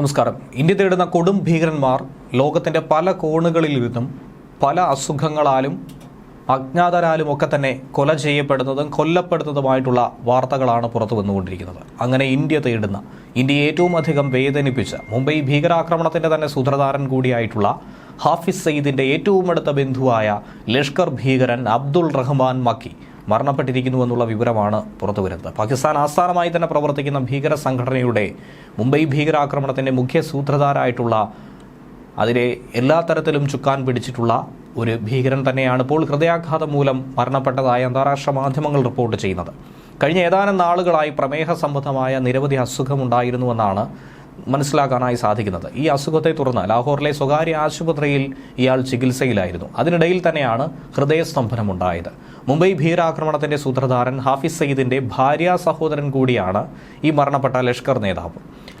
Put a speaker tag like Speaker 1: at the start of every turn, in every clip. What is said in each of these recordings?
Speaker 1: നമസ്കാരം. ഇന്ത്യ തേടുന്ന കൊടും ഭീകരന്മാർ ലോകത്തിന്റെ പല കോണുകളിൽ നിന്നും പല അസുഖങ്ങളാലും അജ്ഞാതരാലും ഒക്കെ തന്നെ കൊല ചെയ്യപ്പെടുന്നതും കൊല്ലപ്പെടുന്നതുമായിട്ടുള്ള വാർത്തകളാണ് പുറത്തു വന്നുകൊണ്ടിരിക്കുന്നത്. അങ്ങനെ ഇന്ത്യ തേടുന്ന ഇന്ത്യ ഏറ്റവും അധികം വേദനിപ്പിച്ച മുംബൈ ഭീകരാക്രമണത്തിന്റെ തന്നെ സൂത്രധാരൻ കൂടിയായിട്ടുള്ള ഹാഫിസ് സയ്യിദിന്റെ ഏറ്റവും അടുത്ത ബന്ധുവായ ലഷ്കർ ഭീകരൻ അബ്ദുൾ റഹ്മാൻ മക്കി മരണപ്പെട്ടിരിക്കുന്നു എന്നുള്ള വിവരമാണ് പുറത്തു വരുന്നത്. പാകിസ്ഥാൻ ആസ്ഥാനമായി തന്നെ പ്രവർത്തിക്കുന്ന ഭീകര സംഘടനയുടെ മുംബൈ ഭീകരാക്രമണത്തിന്റെ മുഖ്യ സൂത്രധാരായിട്ടുള്ള അതിലെ എല്ലാ തരത്തിലും ചുക്കാൻ പിടിച്ചിട്ടുള്ള ഒരു ഭീകരൻ തന്നെയാണ് ഇപ്പോൾ ഹൃദയാഘാതം മൂലം മരണപ്പെട്ടതായി അന്താരാഷ്ട്ര മാധ്യമങ്ങൾ റിപ്പോർട്ട് ചെയ്യുന്നത്. കഴിഞ്ഞ ഏതാനും നാളുകളായി പ്രമേഹ സംബന്ധമായ നിരവധി അസുഖമുണ്ടായിരുന്നുവെന്നാണ് മനസ്സിലാക്കാനായി സാധിക്കുന്നത്. ഈ അസുഖത്തെ തുടർന്ന് ലാഹോറിലെ സ്വകാര്യ ആശുപത്രിയിൽ ഇയാൾ ചികിത്സയിലായിരുന്നു. അതിനിടയിൽ തന്നെയാണ് ഹൃദയസ്തംഭനമുണ്ടായത്. മുംബൈ ഭീരാക്രമണത്തിന്റെ സൂത്രധാരൻ ഹാഫിസ് സയ്യിദിന്റെ ഭാര്യ സഹോദരൻ കൂടിയാണ് ഈ മരണപ്പെട്ട ലഷ്കർ നേതാവ്.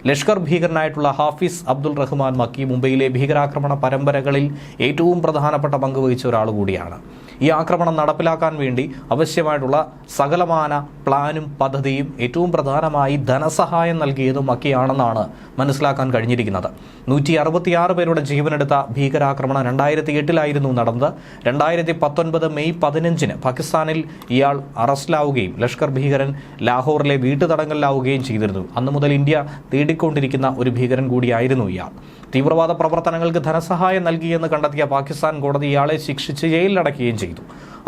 Speaker 1: ലഷ്കർ ഭീകരനായിട്ടുള്ള ഹാഫിസ് അബ്ദുൾ റഹ്മാൻ മക്കി മുംബൈയിലെ ഭീകരാക്രമണ പരമ്പരകളിൽ ഏറ്റവും പ്രധാനപ്പെട്ട പങ്ക് വഹിച്ച ഒരാൾ കൂടിയാണ്. ഈ ആക്രമണം നടപ്പിലാക്കാൻ വേണ്ടി ആവശ്യമായിട്ടുള്ള സകലമാന പ്ലാനും പദ്ധതിയും ഏറ്റവും പ്രധാനമായി ധനസഹായം നൽകിയതും ഒക്കെയാണെന്നാണ് മനസ്സിലാക്കാൻ കഴിഞ്ഞിരിക്കുന്നത്. നൂറ്റി അറുപത്തിയാറ് പേരുടെ ജീവനെടുത്ത ഭീകരാക്രമണം രണ്ടായിരത്തി എട്ടിലായിരുന്നു നടന്നത്. രണ്ടായിരത്തി പത്തൊൻപത് മെയ് പതിനഞ്ചിന് പാകിസ്ഥാനിൽ ഇയാൾ അറസ്റ്റിലാവുകയും ലഷ്കർ ഭീകരൻ ലാഹോറിലെ വീട്ടുതടങ്കലിലാവുകയും ചെയ്തിരുന്നു. അന്നു മുതൽ ഇന്ത്യ തേടിക്കൊണ്ടിരിക്കുന്ന ഒരു ഭീകരൻ കൂടിയായിരുന്നു ഇയാൾ. തീവ്രവാദ പ്രവർത്തനങ്ങൾക്ക് ധനസഹായം നൽകിയെന്ന് കണ്ടെത്തിയ പാകിസ്ഥാൻ കോടതി ഇയാളെ ശിക്ഷിച്ച് ജയിലിലടക്കുകയും ചെയ്തു.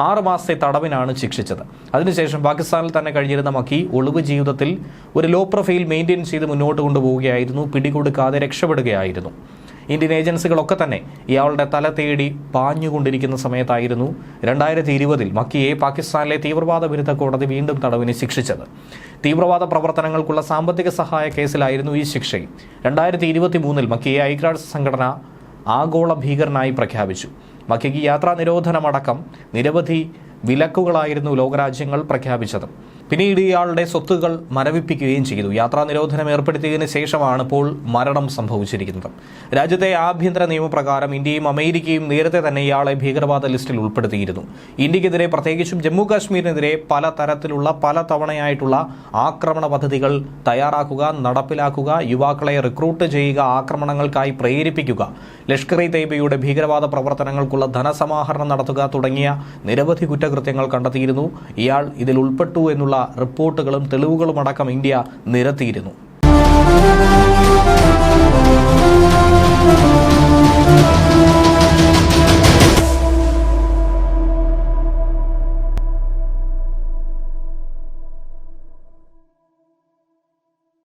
Speaker 1: ആറ് മാസത്തെ തടവിനാണ് ശിക്ഷിച്ചത്. അതിനുശേഷം പാകിസ്ഥാനിൽ തന്നെ കഴിഞ്ഞിരുന്ന മക്കി ഒളിവ് ജീവിതത്തിൽ ഒരു ലോ പ്രൊഫൈൽ മെയിന്റെയിൻ ചെയ്ത് മുന്നോട്ട് കൊണ്ടുപോവുകയായിരുന്നു പിടികൊടുക്കാതെ രക്ഷപ്പെടുകയായിരുന്നു. ഇന്ത്യൻ ഏജൻസികളൊക്കെ തന്നെ ഇയാളുടെ തല തേടി പാഞ്ഞുകൊണ്ടിരിക്കുന്ന സമയത്തായിരുന്നു രണ്ടായിരത്തി ഇരുപതിൽ മക്കിയെ പാകിസ്ഥാനിലെ തീവ്രവാദ വിരുദ്ധ കോടതി വീണ്ടും തടവിന് ശിക്ഷിച്ചത്. തീവ്രവാദ പ്രവർത്തനങ്ങൾക്കുള്ള സാമ്പത്തിക സഹായ കേസിലായിരുന്നു ഈ ശിക്ഷയും രണ്ടായിരത്തി ഇരുപത്തി മൂന്നിൽ മക്കിയെ ഐക്യരാഷ്ട്ര സംഘടന ആഗോള ഭീകരനായി പ്രഖ്യാപിച്ചു. മക്കിക്ക് യാത്രാ നിരോധനമടക്കം നിരവധി വിലക്കുകളായിരുന്നു ലോകരാജ്യങ്ങൾ പ്രഖ്യാപിച്ചത്. പിന്നീട് ഇയാളുടെ സ്വത്തുകൾ മരവിപ്പിക്കുകയും ചെയ്തു. യാത്രാ നിരോധനം ഏർപ്പെടുത്തിയതിനു ശേഷമാണ് ഇപ്പോൾ മരണം സംഭവിച്ചിരിക്കുന്നത്. രാജ്യത്തെ ആഭ്യന്തര നിയമപ്രകാരം ഇന്ത്യയും അമേരിക്കയും നേരത്തെ തന്നെ ഇയാളെ ഭീകരവാദ ലിസ്റ്റിൽ ഉൾപ്പെടുത്തിയിരുന്നു. ഇന്ത്യക്കെതിരെ പ്രത്യേകിച്ചും ജമ്മു കാശ്മീരിനെതിരെ പല തരത്തിലുള്ള പല തവണയായിട്ടുള്ള ആക്രമണ പദ്ധതികൾ തയ്യാറാക്കുക നടപ്പിലാക്കുക യുവാക്കളെ റിക്രൂട്ട് ചെയ്യുക ആക്രമണങ്ങൾക്കായി പ്രേരിപ്പിക്കുക ലഷ്കർ ഇ തൈബയുടെ ഭീകരവാദ പ്രവർത്തനങ്ങൾക്കുള്ള ധനസമാഹരണം നടത്തുക തുടങ്ങിയ നിരവധി കുറ്റകൃത്യങ്ങൾ കണ്ടെത്തിയിരുന്നു. ഇയാൾ ഇതിൽ ഉൾപ്പെട്ടു എന്നുള്ള റിപ്പോർട്ടുകളും തെളിവുകളുമടക്കം ഇന്ത്യ നിരത്തിയിരുന്നു.